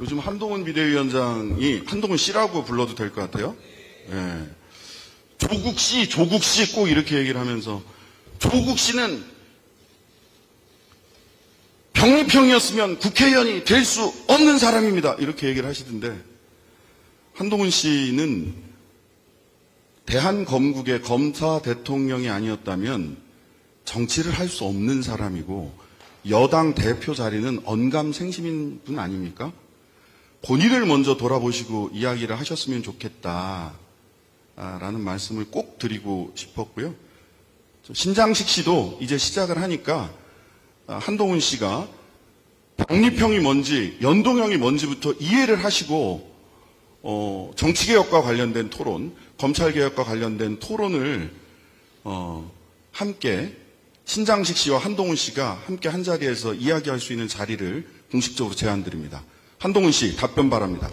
요즘 한동훈 비대위원장이 한동훈 씨라고 불러도 될 것 같아요. 예. 조국 씨, 조국 씨 꼭 이렇게 얘기를 하면서 조국 씨는 병립형이었으면 국회의원이 될 수 없는 사람입니다. 이렇게 얘기를 하시던데 한동훈 씨는 대한검국의 검사 대통령이 아니었다면 정치를 할 수 없는 사람이고 여당 대표 자리는 언감생심인 분 아닙니까? 본인을 먼저 돌아보시고 이야기를 하셨으면 좋겠다. 아, 라는 말씀을 꼭 드리고 싶었고요. 저 신장식 씨도 이제 시작을 하니까 아, 한동훈 씨가 독립형이 뭔지 연동형이 뭔지부터 이해를 하시고 어, 정치개혁과 관련된 토론, 검찰개혁과 관련된 토론을 어, 함께 신장식 씨와 한동훈 씨가 함께 한 자리에서 이야기할 수 있는 자리를 공식적으로 제안드립니다. 한동훈 씨 답변 바랍니다.